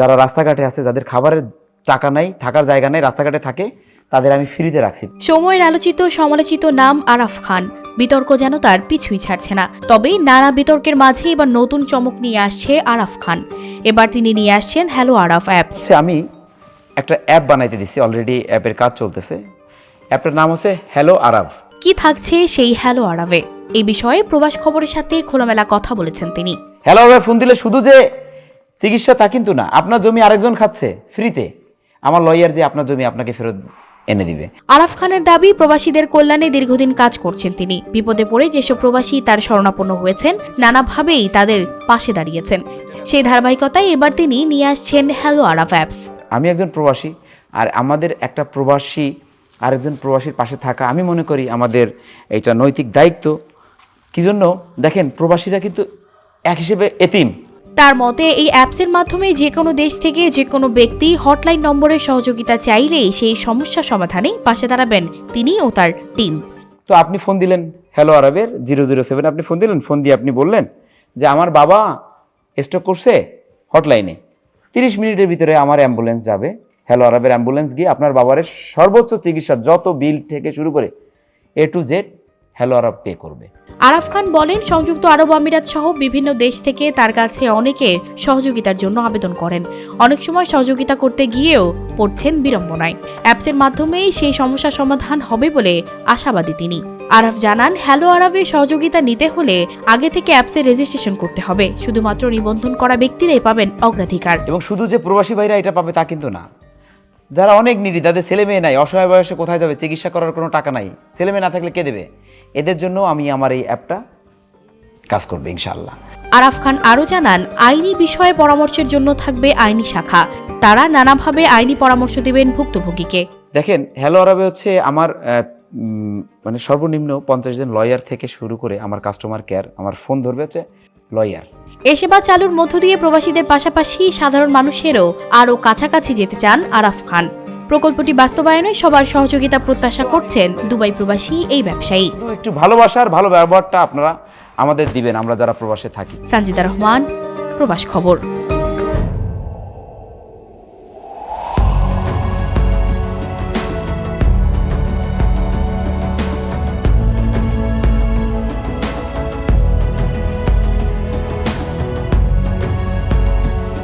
যারা রাস্তাঘাটে আছে যাদের খাবারের টাকা নাই থাকার জায়গা নাই রাস্তাঘাটে থাকে তাদের আমি ফ্রিতে রাখছি। সময়ের আলোচিত সমালোচিত নাম আরাফ খান। বিতর্ক যেন তার পিছুই ছাড়ছে না। তবে নানা বিতর্কের মাঝে এবার নতুন চমক নিয়ে আসছে আরাফ খান। এবার তিনি নিয়ে আসছেন হ্যালো আরাফ অ্যাপস আমি একটা অ্যাপ বানাইতে দিছি অলরেডি অ্যাপের কাজ চলতেছে। অ্যাপটার নাম হচ্ছে হ্যালো আরাব কি থাকছে সেই হ্যালো আরাফে এই বিষয়ে প্রবাস খবরের সাথে খোলামেলা কথা বলেছেন তিনি। হ্যালো আরাবে ফোন দিলে শুধু যে চিকিৎসা তা কিন্তু না। আপনার জমি আরেকজন খাচ্ছে ফ্রিতে। আমার লয়ার যে আপনার জমি আপনাকে ফেরত এনে দিবে। আরাফ খানের দাবি প্রবাসীদের কল্যাণে দীর্ঘদিন কাজ করছেন তিনি। বিপদে পড়ে যেসব প্রবাসী তার শরণাপন্ন হয়েছেন নানাভাবেই তাদের পাশে দাঁড়িয়েছেন। সেই ধারাবাহিকতায় এবার তিনি নিয়ে আসছেন হ্যালো আরাফ অ্যাপস আমি একজন প্রবাসী আর আমাদের একটা প্রবাসী আরেকজন প্রবাসীর পাশে থাকা আমি মনে করি আমাদের এটা নৈতিক দায়িত্ব। কি জন্য? দেখেন প্রবাসীরা কিন্তু এক হিসেবে এতিম। তার মতে, এই অ্যাপসের মাধ্যমে যে কোনো দেশ থেকে যে কোনো ব্যক্তি হটলাইন নম্বরে সহযোগিতা চাইলেই সেই সমস্যা সমাধানে পাশে দাঁড়াবেন তিনি ও তার টিম। তো আপনি ফোন দিলেন হ্যালো আরবের জিরো জিরো সেভেন। আপনি ফোন দিলেন, ফোন দিয়ে আপনি বললেন যে আমার বাবা স্ট্রোক করছে হটলাইনে। তিরিশ মিনিটের ভিতরে আমার অ্যাম্বুলেন্স যাবে। হ্যালো আরবের অ্যাম্বুলেন্স গিয়ে আপনার বাবারের সর্বোচ্চ চিকিৎসা যত বিল থেকে শুরু করে A to Z hello Arab pay করবে। আরাফ খান বলেন সংযুক্ত আরব আমিরাত সহ বিভিন্ন দেশ থেকে তার কাছে অনেকে সহযোগিতার জন্য আবেদন করেন। অনেক সময় সহযোগিতা করতে গিয়েও পড়ছেন বিড়ম্বনায়। অ্যাপসের মাধ্যমেই সেই সমস্যা সমাধান হবে বলে আশাবাদী তিনি। আরাফ জানান হ্যালো আরবে সহযোগিতা নিতে হলে আগে থেকে অ্যাপসে রেজিস্ট্রেশন করতে হবে। শুধুমাত্র নিবন্ধন করা ব্যক্তিরাই পাবেন অগ্রাধিকার। এবং শুধু যে প্রবাসী ভাইরা এটা পাবে তা কিন্তু না। যারা অনেক নিডি তাদের ছেলে মেয়ে নাই অসহায় বয়সে কোথায় যাবে চিকিৎসা করার কোনো টাকা নাই ছেলে মেয়ে না থাকলে কে দেবে? এদের জন্য আমি আমার এই অ্যাপটা কাজ করবে ইনশাআল্লাহ। আরাফ খান আরও জানান আইনি বিষয়ে পরামর্শের জন্য থাকবে আইনি শাখা। তারা নানাভাবে আইনি পরামর্শ দেবেন ভুক্তভোগীকে। দেখেন হ্যালো আরবে হচ্ছে আমার মানে সর্বনিম্ন পঞ্চাশ জন লয়ার থেকে শুরু করে আমার কাস্টমার কেয়ার আমার ফোন ধরবে হচ্ছে লয়ার এ সেবা চালুর মধ্য দিয়ে প্রবাসীদের পাশাপাশি সাধারণ মানুষেরও আরও কাছাকাছি যেতে চান আরাফ খান। প্রকল্পটি বাস্তবায়নে সবার সহযোগিতা প্রত্যাশা করছেন দুবাই প্রবাসী এই ব্যবসায়ী। একটু ভালোবাসার ভালো ব্যবহারটা আপনারা আমাদের দিবেন আমরা যারা প্রবাসে থাকি। সঞ্জিতা রহমান প্রবাস খবর।